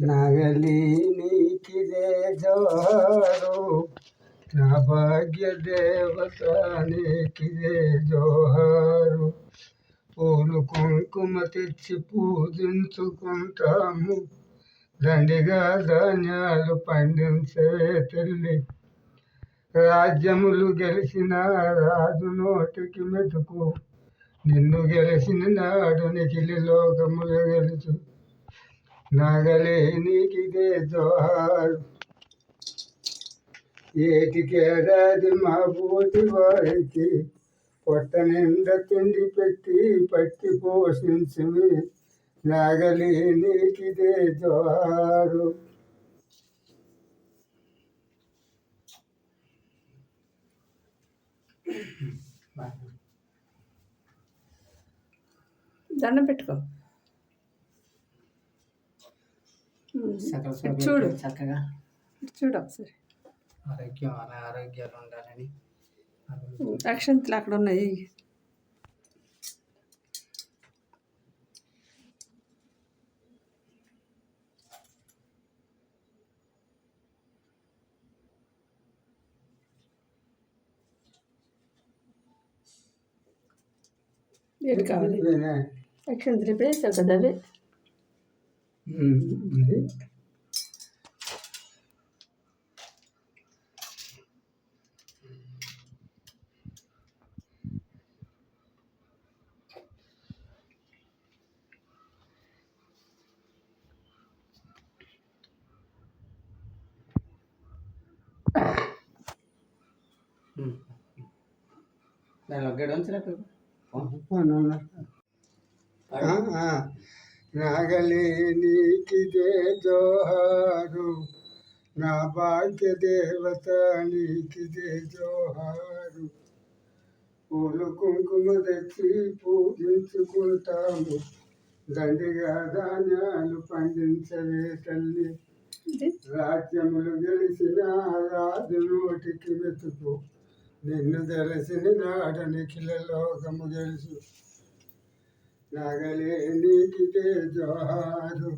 నగలి నీకిదే జోహారు నా భాగ్య దేవత నీకిదే జోహారు. పూలు కుంకుమ తెచ్చి పూజించుకుంటాము దండిగా ధాన్యాలు పండించే తల్లి. రాజ్యములు గెలిచిన రాజు నోటికి మెతుకు నిన్ను గెలిచిన నాడు నిఖిలి లోకములు గెలుచు. నగలే నీకిదే జోహారు. ఏటికేడాది మా బోటి వారికి పొట్ట నిండా తిండి పెట్టి పట్టి పోషించి నాగలి నీకిదే జోహారు. దండం పెట్టుకో. చూడు. చక్కగా. చూడు ఒకసారి. ఆరోగ్యం అలా ఆరోగ్యాలు ఉండాలని అక్షంతలు అక్కడ ఉన్నాయి. ఏది కావాలి? అక్షంతలు ఇప్పుడు వేసావు కదా అవి దాని ఒక్కడే ఉంచలేక నాగలి నీకిదే జోహారు. నా భాగ్య దేవత నీకిదే జోహారు. పూలు కుంకుమ తెచ్చి పూజించుకుంటాము. దండిగా ధాన్యాలు పండించవే తల్లి. రాజ్యములు గెలిచిన రాజు నోటికి వెతుకు. నిన్ను తెలిసిన నాడ నిఖిల లోకము గెలుసు. నగలే నీకిదే జోహారు